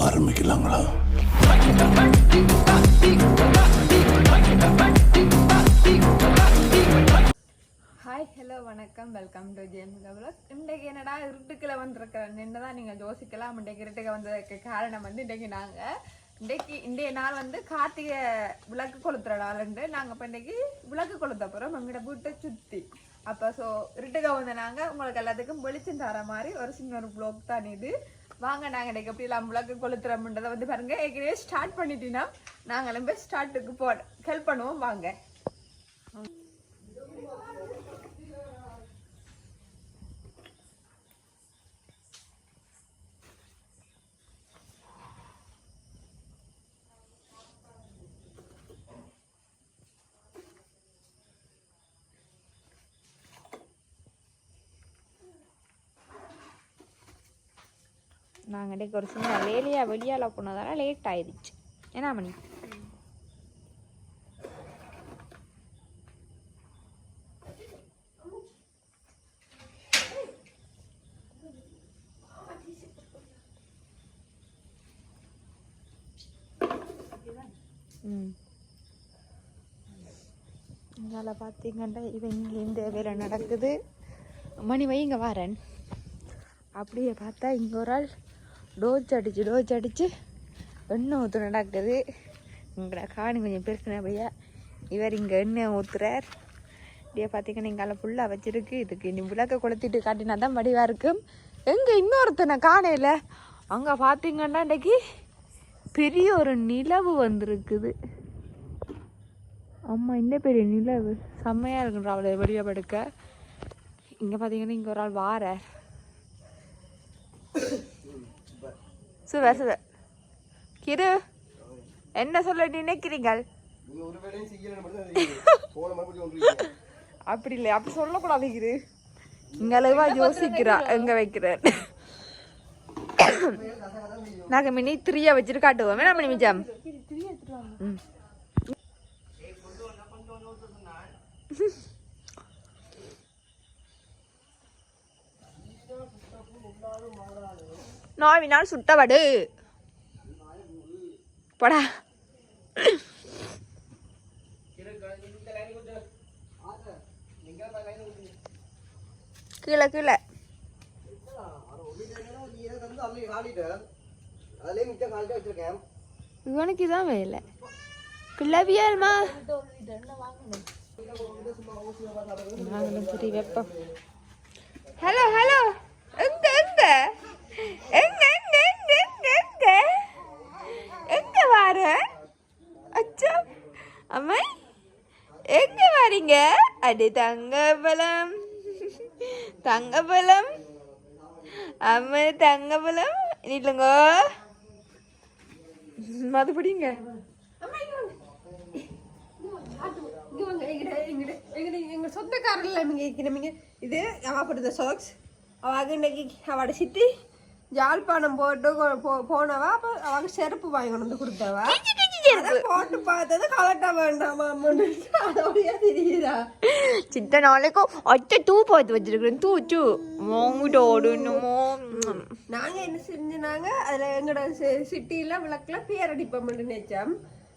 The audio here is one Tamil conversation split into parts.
ஆரம்பிக்கலாங்களா? ஹாய் ஹலோ வணக்கம். வெல்கம் டு ஜேம்ஸ் கபலக் இன்றைக்கு என்னடா இருட்டுக்கில் வந்திருக்கிறேன் தான் நீங்கள் யோசிக்கலாம். இன்றைக்கு இருட்டுக்கு வந்ததுக்கு காரணம் வந்து இன்றைக்கு நாங்கள் இன்றைக்கு இன்றைய நாள் வந்து கார்த்திகை விளக்கு கொளுத்துற நாளுண்டு நாங்கள் இப்போ இன்றைக்கு விளக்கு கொளுத்த போகிறோம் எங்களோட வீட்டை சுற்றி அப்போ ஸோ இருட்டுக்க வந்து நாங்கள் உங்களுக்கு எல்லாத்துக்கும் வெளிச்சம் தர மாதிரி ஒரு சின்ன ஒரு ப்ளாக் தான் இது. வாங்க நாங்கள் இன்றைக்கு எப்படி எல்லாம் விளக்கு கொளுத்துறோம்ன்றதை வந்து பாருங்கள் ஏற்கனவே ஸ்டார்ட் பண்ணிட்டீங்கன்னா நாங்களும் போய் ஸ்டார்ட்டுக்கு போ ஹெல்ப் பண்ணுவோம். வாங்க. நாங்கள் டே ஒரு சின்ன வேலையாக வெளியால் போனதால லேட் ஆயிடுச்சு. என்ன மணி. ம். பார்த்தீங்கன்னா இவன் இங்கே இந்த வேலை நடக்குது. மணி வைங்க வாரன் அப்படியே பார்த்தா இங்கே ஒரு ஆள் டோச் அடிச்சு டோச் அடிச்சு எண்ணெய் ஊற்று நடக்குது இங்கே காணி கொஞ்சம் பெருக்கினபடியா இவர் இங்கே எண்ணெய் ஊற்றுறார் இப்படியே பார்த்தீங்கன்னா இங்கே ஃபுல்லாக வச்சிருக்கு. இதுக்கு இனி விளக்க கொளுத்திட்டு காட்டினா தான் வடிவாக இருக்கும். எங்கே இன்னொருத்தனை காணையில்? அங்கே பார்த்தீங்கன்னா இன்றைக்கி பெரிய ஒரு நிலவு வந்திருக்குது. ஆமாம் இந்த பெரிய நிலவு? செம்மையாக இருக்குன்ற அவளை வடிவாக படுக்க. இங்கே பார்த்தீங்கன்னா இங்கே ஒரு ஆள் வார சுவர் சுவர் கிரு. என்ன சொல்ல நினைக்கிறீங்கள் அப்படி இல்லை. அப்படி சொல்லக்கூடாது கிரு. இங்களவா யோசிக்கிறா எங்க வைக்கிறேன்? நாங்க மினி த்ரீயா வச்சுட்டு காட்டுவோம் என்ன மினி மிஜாம் ம். நாவினால் சுட்டவடு. போடா. கீழே கீழே. இவனுக்கு இதான் வேலை. கிளவியல்மா ஹலோ ஹலோ எங்க எங்க? எங்க எங்க எங்க எங்க எங்க? எங்க வார அச்சோ. அம்மா எங்க வரீங்க? அடி தங்கபலம் தங்கபலம் அம்மா தங்கபலம் இல்லைங்க மதுபடிங்க எங்க சொந்தக்காரர்கள் இது அவ கொடுத்த சாக்ஸ் அவ இன்னைக்கு அவட சித்தி யாழ்ப்பாணம் போட்டு போனவா? அப்ப அவங்க செருப்பு வாங்கி கொண்டு வந்து கொடுத்தவா? போட்டு பார்த்தது கலட்ட வேண்டாமா அதோடய தெரியுதா? சித்த நாளைக்கும் ஒற்றை தூ பார்த்து வச்சிருக்கிறேன். தூ தூ. வாங்கிட்டு ஓடணுமோ? நாங்க என்ன செஞ்சுனாங்க அதுல எங்கட சி- சிட்டியில விளக்குல பேர் அடிப்போம்னு நினைச்சோம்.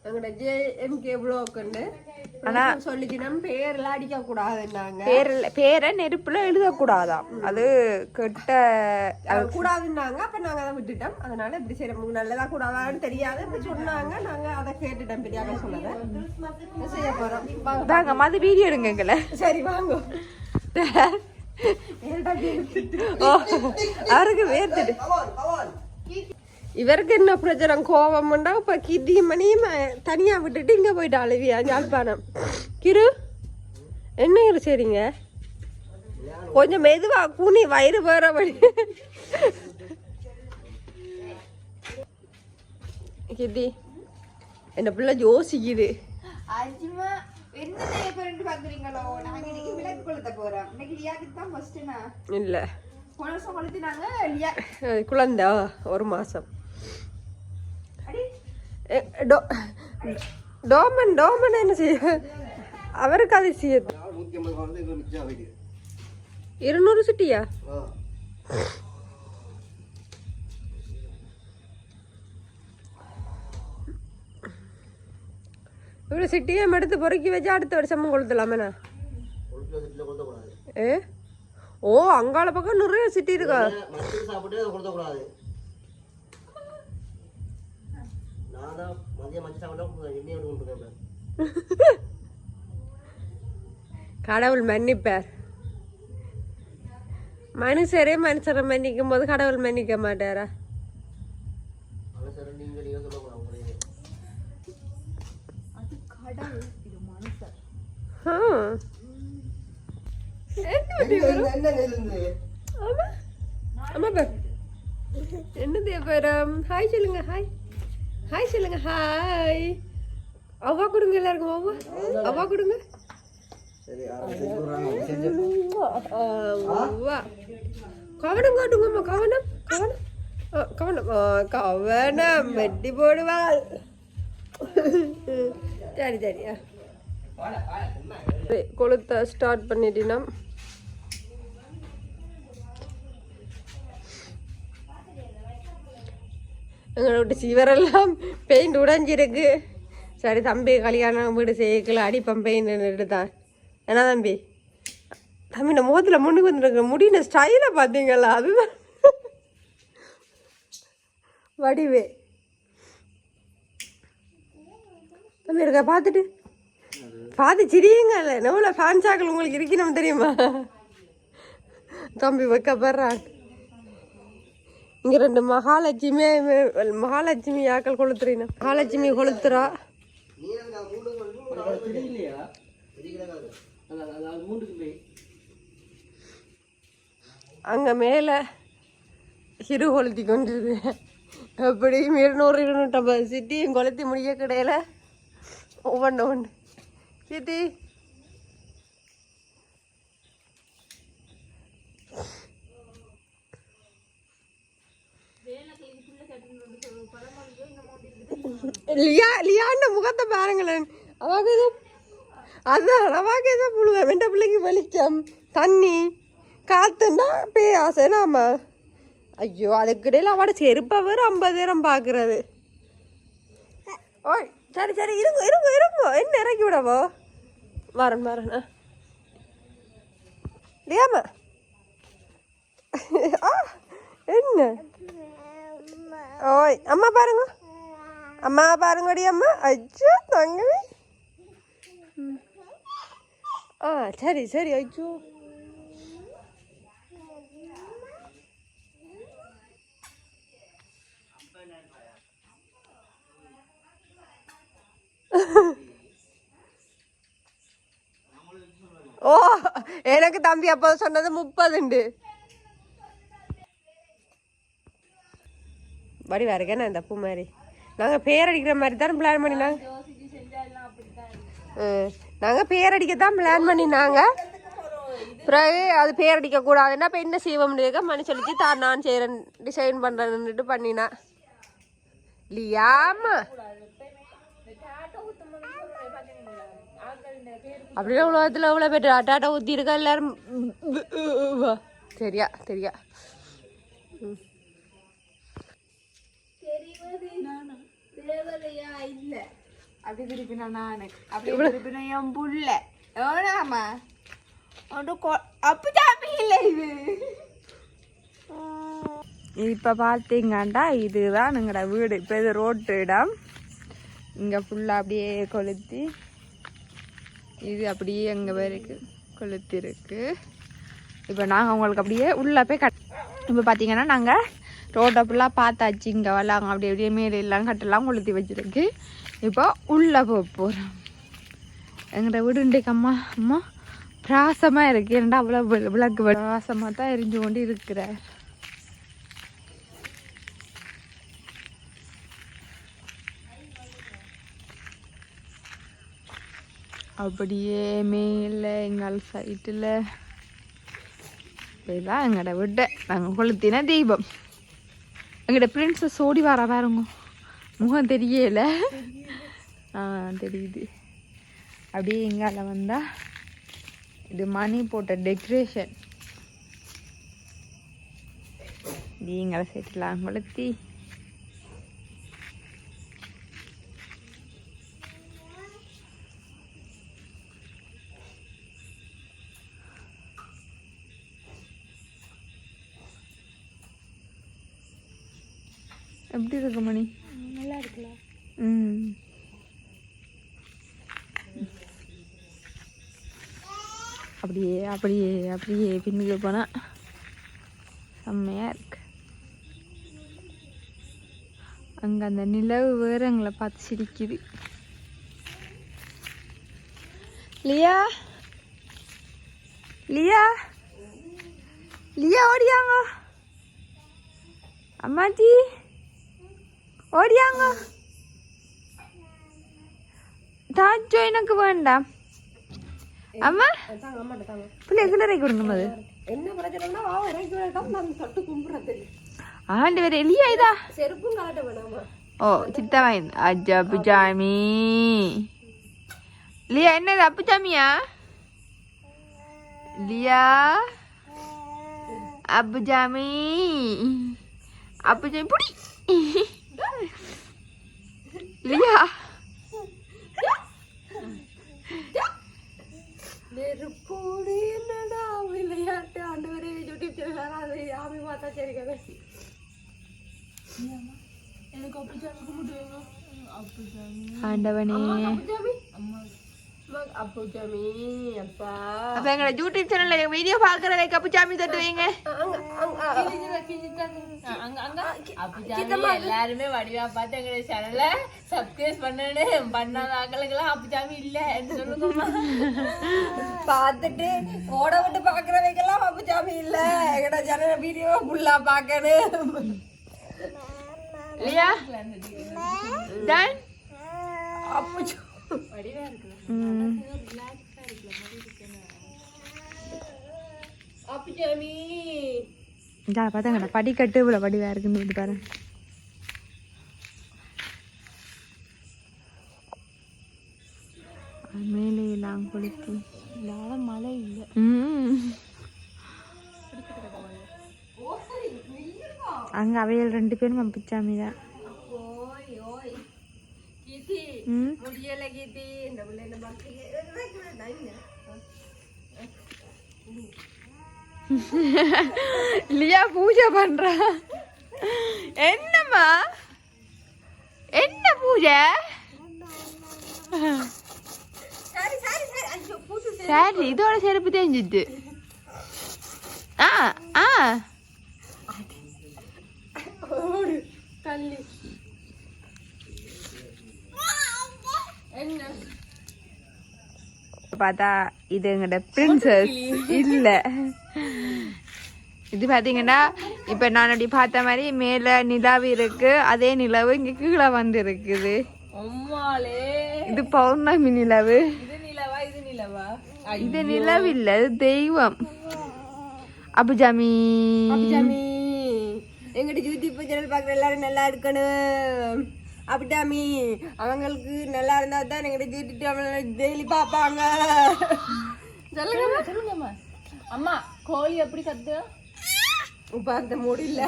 எங்கட ஜே எம்கே ப்ளோக்குன்னு. சொல்லிச்சு நம்ம பேர்லாம் அடிக்க கூடாதுன்னாங்க பேரில் பேரை நெருப்புல எழுதக்கூடாதாம். அது கெட்ட அது கூடாதுன்னாங்க அப்ப நாங்க அதை விட்டுட்டோம். அதனால இப்படி சரி நமக்கு நல்லதா கூடாதான்னு தெரியாது இப்படி சொன்னாங்க. நாங்க அதை கேட்டுட்டோம் பெரியாக்க சொன்னதை. என்ன செய்ய போறோம்? வாங்க. வீடியோ எடுங்க எங்களை. சரி வாங்க. அவருக்கு வேர்த்துட்டு இவருக்கு என்ன பிரச்சனை? கோபம் உண்டா? இப்போ கிதி மணியும் தனியாக விட்டுட்டு இங்கே போயிட்டு அழுவியா? யாழ்ப்பாணம். கிரு என்ன கிரு சரிங்க கொஞ்சம் மெதுவாக கூனி வயிறு போகிற வழி கிதி என்ன பிள்ளை யோசிக்குது. இல்ல. குழந்தை? ஒரு மாசம். டோமன் டோமன் என்ன செய்ய? அவருக்கு அது செய்ய. இருநூறு சிட்டியா? இவ்வளோ சிட்டியும் எடுத்து பொறுக்கி வச்சு அடுத்த வருஷமும் கொளுத்தலாமேண்ணா. ஏ? ஓ அங்கால பக்கம் நிறைய சிட்டி இருக்கா? தான் மதியம் மஞ்சள் சாப்பிட்டா எண்ணெய் விட்டு கொண்டு கடவுள் மன்னிப்பார். மனுஷரே மனுஷரை மன்னிக்கும் போது கடவுள் மன்னிக்க மாட்டாரா. என்ன என்னது பேரம் ஹாய் சொல்லுங்க ஹாய். ஹாய் சொல்லுங்க. ஹாய் அவ்வா கொடுங்க எல்லாருக்கும் அவ்வா. அவ்வா கொடுங்க. சரி அவ்வா. கவனம் காட்டுங்கம்மா கவனம் கவனம். ஆ, கவனம். கவனம். வெட்டி போடுவாள். சரி சரி. ஆ. சரி, கொளுத்த ஸ்டார்ட் பண்ணிட்டினா எங்களோட சிவரெல்லாம் பெயிண்ட் உடைஞ்சிருக்கு. சரி தம்பி கல்யாணம் வீடு செய்யக்கல அடிப்பம் பெயிண்ட் தான் என்ன தம்பி? தம்பி நம்ம முகத்தில் முன்னுக்கு வந்துருக்க முடியின ஸ்டைலை பார்த்தீங்களா? அதுதான். வடிவே. தம்பி இருக்க? பார்த்துட்டு. பார்த்து சிரியுங்கல்ல நம்மள ஃபேன்ஸாக்கள் உங்களுக்கு இருக்கணும் தெரியுமா? தம்பி வைக்கப்படுறான். இங்க ரெண்டு மகாலட்சுமி மகாலட்சுமி ஆக்கள் கொளுத்துறீங்க? மகாலட்சுமி கொளுத்துறா. அங்கே மேலே அங்க மேல சிறு கொளுத்தி கொண்டிருக்கு. எப்படியும் இருநூறு இருநூற்றம்பது சிட்டி கொளுத்தி முடிய கிடையில. ஒவ்வொன்று ஒன்று சிட்டி லியா லியாண்ட முகத்தை பாருங்களேன். அவாக்கு ஏதோ அதான் அவாக்கு ஏதோ புழுவேன் வெண்ட பிள்ளைக்கு வெளிச்சம் தண்ணி காத்துன்னா பே ஆசை நாம ஐயோ அதுக்கிடையில் அவட செருப்பை வேறு நேரம் பார்க்குறது. ஓய் சரி சரி இருங்க இருங்க இருங்க. என்ன இறக்கி விடவோ? வரேன் வரேன் ஆ. லியாமா. ஆ என்ன? ஓய் அம்மா பாருங்க. அம்மா பாருங்கடி அம்மா அச்சோ தங்கமே ஆ சரி சரி ஐயோ ஓ எனக்கு தம்பி அப்போ சொன்னது முப்பதுண்டு படி வேற இந்த பூ மாதிரி நாங்கள் பேர் அடிக்கிற மாதிரி தான் பிளான் பண்ணினாங்க. ம், பேர் அடிக்க தான் பிளான் பண்ணினாங்க. பிறகு அது பேர் அடிக்க கூடாதுன்னா இப்போ என்ன செய்ய முடியாது மணி சொல்லிச்சு தான் நான் செய்கிறேன் டிசைன் பண்ணுறேன்னுட்டு பண்ணினா. இல்லையாமா அப்படியே உலகத்தில் அவ்வளோ பேர் அட்டாட்டா ஊற்றி இருக்கா எல்லாரும்? சரியா சரியா. தேவதையா இல்ல. அப்படி திருப்பினா நானு. அப்படி திருப்பினா என் புள்ள. எவனாமா அப்படி இல்லை இது. இப்போ பார்த்தீங்கண்டா இதுதான் எங்களோட வீடு. இப்போ இது ரோட்டு இடம். இங்கே ஃபுல்லாக அப்படியே கொளுத்தி இது அப்படியே எங்கள் பேருக்கு கொளுத்தி இருக்கு. இப்போ நாங்கள் உங்களுக்கு அப்படியே உள்ளே போய் கட் இப்போ பார்த்தீங்கன்னா நாங்கள் ரோட்டை ஃபுல்லாக பார்த்தாச்சு. இங்கே வரலாங்க அப்படி அப்படியே மேலே எல்லாம் கட்டெல்லாம் கொளுத்தி வச்சிருக்கு. இப்போ உள்ளே போக போகிறோம் எங்களோட வீடு இன்றைக்கு அம்மா அம்மா பிராசமாக இருக்கு. ஏன்டா அவ்வளோ விளக்கு பிராசமாக தான் எரிஞ்சு கொண்டு இருக்கிறார் அப்படியே மேலே எங்கள் சைட்டில் இதுதான் எங்களோட விட்ட நாங்கள் கொளுத்தின தீபம். எங்கள்கிட்ட பிரின்ஸஸ் ஓடி வர பாருங்க. முகம் தெரியல. ஆ தெரியுது. அப்படியே எங்கால வந்தா இது மணி போட்ட டெக்கரேஷன் நீங்களை செட்டில் அவங்களுக்கு எப்படி இருக்கு மணி? நல்லா இருக்குல்ல. ம். அப்படியே அப்படியே அப்படியே பின்னுக்கு போனா செம்மையா இருக்கு. அங்க அந்த நிலவு வேற எங்களை பார்த்து சிரிக்குது. லியா? லியா? லியா ஓடியாங்க. அம்மாச்சி ஓடியாங்க தாஜோ எனக்கு வேண்டாம் அம்மா பிள்ளை கிளறை கொடுங்க மது என்ன பிரச்சனைனா இறக்கி வேண்டாம் நான் தொட்டு கும்பிட்றது ஆண்டு வேற இல்லையா இதா செருப்பும் காட்ட வேணாமா ஓ சித்தா வாங்கி அஜா அப்புஜாமி லியா என்னது அப்புஜாமியா லியா அப்புஜாமி அப்புஜாமி புடி லியா நெருப்போடு என்னடா விளையாட்டு ஆண்டு வரை யூடியூப் சேனல் அது ஆமி பார்த்தா சரி கதை ஆண்டவனே. அப்புஜாமி அம்மா அப்புஜாமி அப்பா அப்ப எங்களோட யூடியூப் சேனல்ல வீடியோ பாக்குறவங்க அப்புஜாமி தட்டு வைங்க அப்படி எல்லாருமே வடிவா பார்த்து எங்க சேனல்ல சப்ஸ்கிரைப் பண்ணணும் பண்ணாத ஆக்களுக்கெல்லாம் அப்படி இல்ல சொல்லுங்கம்மா. பார்த்துட்டு ஓட விட்டு பாக்குறவைக்கெல்லாம் அப்புஜாமி இல்ல. எங்கட சேனல் வீடியோ ஃபுல்லா பார்க்கணும் லியா டன் அப்புஜா அப்புஜாமி இந்த பார்த்தாங்கடா படிக்கட்டு இவ்வளோ படிவா இருக்குன்னு இது பாரு. மேலே எல்லாம் கொளுத்தி மழை இல்ல ம். அங்க அவையல் ரெண்டு பேரும் அம்பிச்சாமி தான் பிள்ளை என்ன பார்த்து லியா பூஜை பண்றா என்னம்மா என்ன பூஜை சரி இதோட செருப்பு தெரிஞ்சிட்டு ஆ ஆ தள்ளி என்ன பார்த்தா இது எங்கட பிரின்சஸ் இல்ல. இது பாத்தீங்கன்னா இப்ப நான் அப்படி பார்த்த மாதிரி மேல நிலாவு இருக்கு அதே நிலவு இங்க கீழே வந்து இருக்குது இது பௌர்ணமி நிலவு. இது நிலவா இல்ல தெய்வம். அபுஜாமி எங்கிட்ட யூடியூப் சேனல் பார்க்குற எல்லாரும் நல்லா இருக்கணும். அபிடாமி அவங்களுக்கு நல்லா இருந்தா தான் எங்கிட்ட யூடியூப் டெய்லி பார்ப்பாங்க. சொல்லுங்க சொல்லுங்கம்மா. அம்மா கோழி எப்படி கத்து இப்போ அந்த முடியல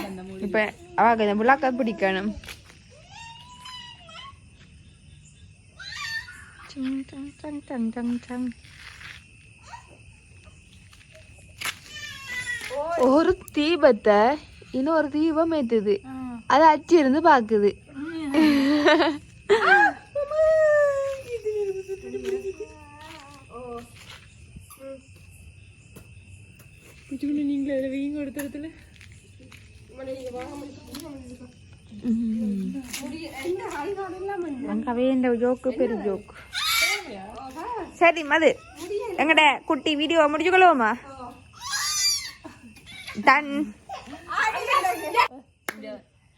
இப்ப அவங்க இந்த முலாக்க பிடிக்கணும். சங் சங் சங் சங். ஒரு தீபத்தை இன்னொரு தீபம் ஏத்துது. அது அச்சு இருந்து பாக்குது நீங்களே வீங்க கொடுத்துறதுல அங்கவே இந்த ஜோக்கு பெரிய ஜோக்கு சரி மது. எங்கட குட்டி வீடியோ முடிச்சுக்கலாமா டன்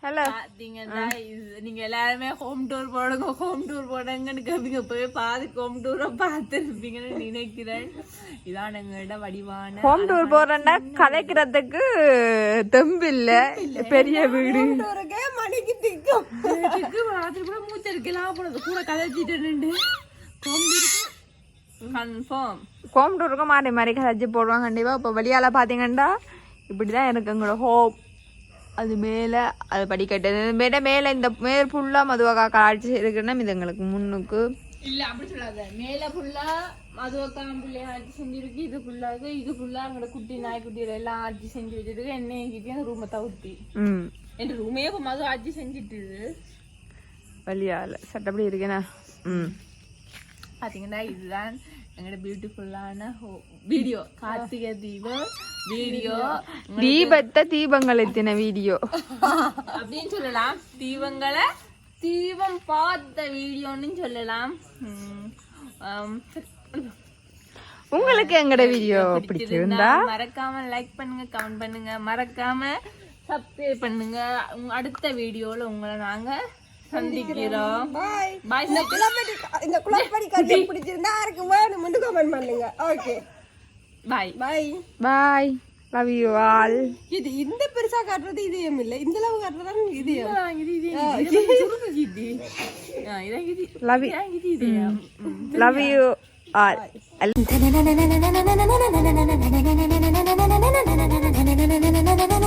ஹலோ பாத்தீங்கன்னா இது- நீங்க எல்லாருமே ஹோம் டூர் போடுங்க ஹோம் டூர் போடுங்கன்னு கேப்பீங்க போய் பாதி ஹோம் டூரை பார்த்துருப்பீங்கன்னு நினைக்கிறேன் இதான் எங்களோட வடிவான ஹோம் டூர் போறேன்னா கலைக்கிறதுக்கு தெம்பு இல்ல பெரிய வீடு மணிக்கு திக்கும் ராத்திரி கூட மூச்சு இருக்கலாம் போனது கூட கதைச்சிட்டு நின்று ஹோம் டூருக்கு கன்ஃபார்ம் ஹோம் டூருக்கு மாறி மாறி கதைச்சு போடுவாங்க கண்டிப்பா இப்போ வெளியால பாத்தீங்கன்னா இப்படிதான் இருக்கு எங்களோட ஹோம் அது மேல அது படிக்கட்டு. மேல மேல இந்த மேல் ஃபுல்லா மதுவகா காட்சி இருக்குன்னா இது எங்களுக்கு முன்னுக்கு. இல்ல அப்படி சொல்லாத. மேல ஃபுல்லா மதுவக்காம் பிள்ளைய ஆட்சி செஞ்சிருக்கு இது ஃபுல்லாக இது ஃபுல்லா அங்கட குட்டி நாய்க்குட்டியில எல்லாம் ஆட்சி செஞ்சு வச்சிருக்கு. என்னையும் கிட்டே ரூமை தவிர்த்தி. ம். என் ரூமே மக ஆட்சி செஞ்சுட்டு வழியால சட்டப்படி இருக்கேனா? ம். பாத்தீங்கன்னா இதுதான் எங்களோட பியூட்டிஃபுல்லான வீடியோ கார்த்திகை தீபம் வீடியோ தீபத்தை தீபங்கள் எத்தின வீடியோ அப்படின்னு சொல்லலாம் தீபங்களை தீபம் பார்த்த வீடியோன்னு சொல்லலாம் உங்களுக்கு எங்கட வீடியோ பிடிச்சிருந்தா மறக்காம லைக் பண்ணுங்க கமெண்ட் பண்ணுங்க மறக்காம சப்ஸ்கிரைப் பண்ணுங்க அடுத்த வீடியோல உங்களை நாங்க சந்திக்கிறோம். பாய் இந்த குளப்படி இந்த குளப்படி கதை பிடிச்சிருந்தா யாருக்கு வேணும்னு கமெண்ட் பண்ணுங்க. Okay bye bye bye love you all இது இந்த பெருசா காட்டுறது இதயம் இல்ல. இந்த அளவு காட்டுறது இதயம். Love love you all na